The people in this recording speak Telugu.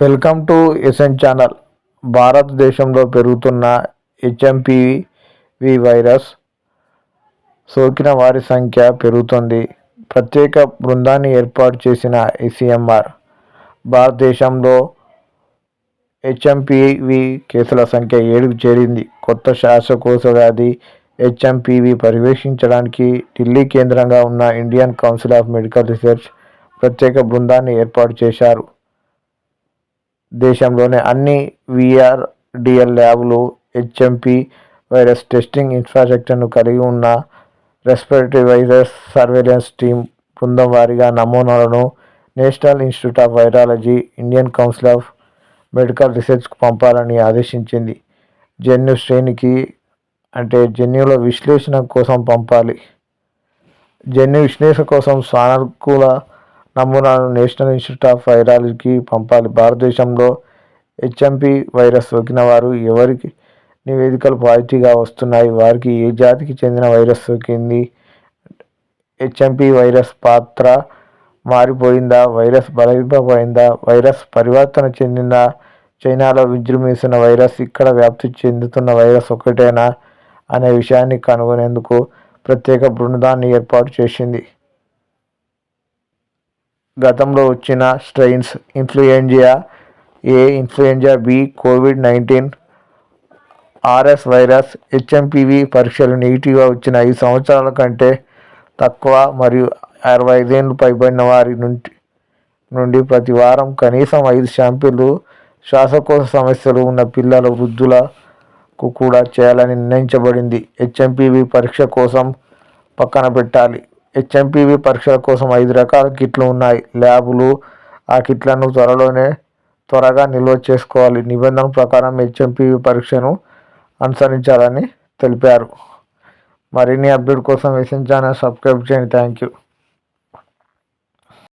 Welcome to SN channel. భారతదేశంలో పెరుగుతున్న హెచ్ఎంపివి వైరస్ సోకిన వారి సంఖ్య పెరుగుతోంది. ప్రత్యేక బృందాన్ని ఏర్పాటు చేసిన ఈసీఎంఆర్ భారతదేశంలో హెచ్ఎంపివి కేసుల సంఖ్య ఏడుకు చేరింది. కొత్త శ్వాసకోశ వ్యాధి హెచ్ఎంపివి పర్యవేక్షించడానికి ఢిల్లీ కేంద్రంగా ఉన్న Indian Council of Medical Research ప్రత్యేక బృందాన్ని ఏర్పాటు చేశారు. దేశంలోని అన్ని విఆర్డిఎల్ ల్యాబ్లు హెచ్ఎంపి వైరస్ టెస్టింగ్ ఇన్ఫ్రాస్ట్రక్చర్ను కలిగి ఉన్న రెస్పిరేటరీ వైరస్ సర్వేలెన్స్ టీమ్ బృందం వారిగా నమూనాలను National Institute of Virology Indian Council of Medical రీసెర్చ్కు పంపాలని ఆదేశించింది. జన్యు శ్రేణికి అంటే జన్యుల విశ్లేషణ కోసం పంపాలి. జన్యు విశ్లేషణ కోసం సానుకూల నమూనాను నేషనల్ ఇన్స్టిట్యూట్ ఆఫ్ వైరాలజీకి పంపాలి. భారతదేశంలో హెచ్ఎంపి వైరస్ సోకిన వారు ఎవరికి నివేదికలు పాజిటివ్గా వస్తున్నాయి? వారికి ఏ జాతికి చెందిన వైరస్ సోకింది? హెచ్ఎంపి వైరస్ పాత్ర మారిపోయిందా? వైరస్ బలహీనపోయిందా వైరస్ పరివర్తన చెందిందా? చైనాలో విజృంభిస్తున్న వైరస్ ఇక్కడ వ్యాప్తి చెందుతున్న వైరస్ ఒకటేనా అనే విషయాన్ని కనుగొనేందుకు ప్రత్యేక బృందాన్ని ఏర్పాటు చేసింది. గతంలో వచ్చిన strains influenza A influenza B COVID nineteen RS virus HMPV పరీక్షలు నెగిటివ్గా వచ్చిన ఐదు సంవత్సరాల కంటే తక్కువ మరియు అరవై ఐదేళ్ళు పైబడిన వారి నుండి నుండి ప్రతి వారం కనీసం ఐదు శాంపిల్లు శ్వాసకోశ సమస్యలు ఉన్న పిల్లల వృద్ధులకు కూడా చేయాలని నిర్ణయించబడింది. హెచ్ఎంపివి పరీక్ష కోసం పక్కన పెట్టాలి. హెచ్ఎంపివి పరీక్షల కోసం ఐదు రకాల కిట్లు ఉన్నాయి. ల్యాబులు ఆ కిట్లను త్వరలోనే త్వరగా నిల్వ చేసుకోవాలి. నిబంధన ప్రకారం హెచ్ఎంపివి పరీక్షను అనుసరించాలని తెలిపారు. మరిన్ని అప్డేట్ కోసం ఎస్ఎన్ ఛానల్ సబ్స్క్రైబ్ చేయండి. Thank you